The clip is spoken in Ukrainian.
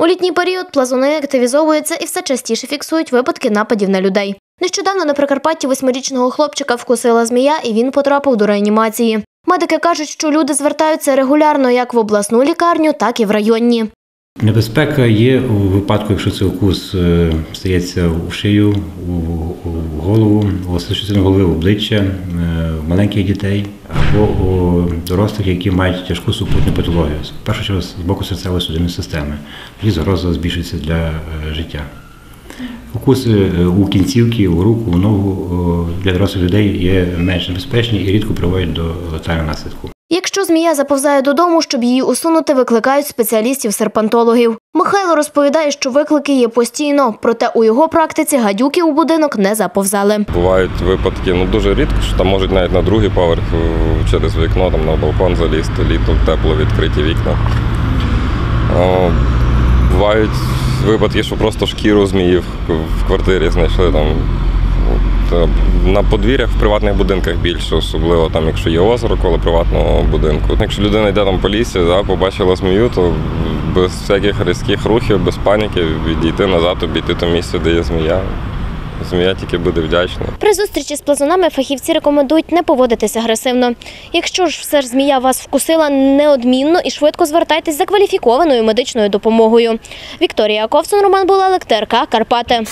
У літній період плазуни активізовуються і все частіше фіксують випадки нападів на людей. Нещодавно на Прикарпатті восьмирічного хлопчика вкусила змія, і він потрапив до реанімації. Медики кажуть, що люди звертаються регулярно як в обласну лікарню, так і в районні. Небезпека є у випадку, якщо цей укус е, стається у шию, у, голову, у голови, в обличчя, е, маленьких дітей або у дорослих, які мають тяжку супутню патологію. В першу чергу з боку серцево-судинної системи. Тоді загроза збільшується для е, життя. Укуси е, у кінцівки, у руку, у ногу е, для дорослих людей є менш небезпечні і рідко приводять до летального наслідку. Якщо змія заповзає додому, щоб її усунути, викликають спеціалістів-серпантологів. Михайло розповідає, що виклики є постійно, проте у його практиці гадюки у будинок не заповзали. Бувають випадки, ну дуже рідко, що там можуть навіть на другий поверх е, через вікно, там на балкон залізти, літом тепло відкриті вікна. О, бувають випадки, що просто шкіру зміїв в квартирі знайшли там. Та На подвір'ях в приватних будинках більше, особливо там, якщо є озеро коло приватного будинку. Якщо людина йде там по лісі, да, побачила змію, то без всяких різких рухів, без паніки відійти назад, обійти то місце, де є змія. Змія тільки буде вдячна. При зустрічі з плазунами фахівці рекомендують не поводитися агресивно. Якщо ж все ж змія вас вкусила, неодмінно і швидко звертайтесь за кваліфікованою медичною допомогою. Вікторія Ковсон, Роман Булалик, ТРК Карпати.